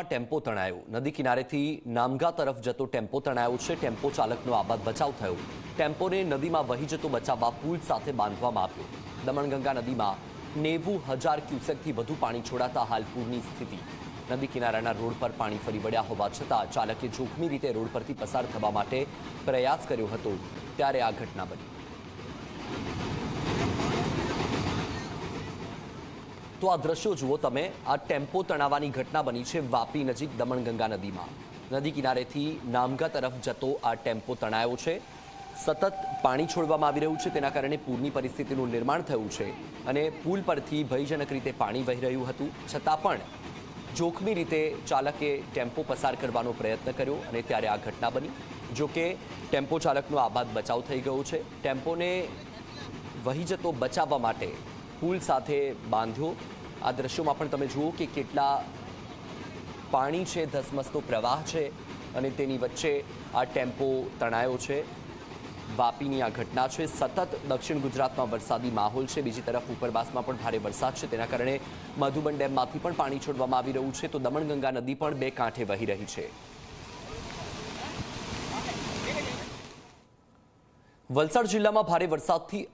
Tempo તણાયો. નદી કિનારેથી નામગા તરફ જતો ટેમ્પો તણાયો છે. ટેમ્પો ચાલકનો આબાદ બચાવ થયો. ટેમ્પોને નદીમાં વહી જતો બચાવવા પુલ સાથે બાંધવામાં આવ્યો. દમણગંગા નદીમાં નેવું હજાર ક્યુસેકથી વધુ પાણી છોડાતા હાલ પૂરની સ્થિતિ. નદી કિનારાના રોડ પર પાણી ફરી વળ્યા હોવા છતાં ચાલકે જોખમી રીતે રોડ પરથી પસાર થવા માટે પ્રયાસ કર્યો હતો. ત્યારે આ ઘટના બની. તો આ દ્રશ્યો જુઓ તમે. આ ટેમ્પો તણાવવાની ઘટના બની છે વાપી નજીક દમણગંગા નદીમાં. નદી કિનારેથી નામગા તરફ જતો આ ટેમ્પો તણાયો છે. સતત પાણી છોડવામાં આવી રહ્યું છે, તેના કારણે પૂરની પરિસ્થિતિનું નિર્માણ થયું છે અને પુલ પરથી ભયજનક રીતે પાણી વહી રહ્યું હતું. છતાં પણ જોખમી રીતે ચાલકે ટેમ્પો પસાર કરવાનો પ્રયત્ન કર્યો અને ત્યારે આ ઘટના બની. જોકે ટેમ્પો ચાલકનો આબાદ બચાવ થઈ ગયો છે. ટેમ્પોને વહી જતો બચાવવા માટે પુલ સાથે બાંધ્યો. આ દ્રશ્યોમાં પણ તમે જુઓ કે કેટલા પાણી છે, ધસમસતો પ્રવાહ છે અને તેની વચ્ચે આ ટેમ્પો તણાયો છે. વાપીની આ ઘટના છે. સતત દક્ષિણ ગુજરાતમાં વરસાદી માહોલ છે. બીજી તરફ ઉપરવાસમાં પણ ભારે વરસાદ છે. તેના કારણે મધુબન ડેમમાંથી પણ પાણી છોડવામાં આવી રહ્યું છે. તો દમણગંગા નદી પણ બે કાંઠે વહી રહી છે. વલસાડ જિલ્લામાં ભારે વરસાદથી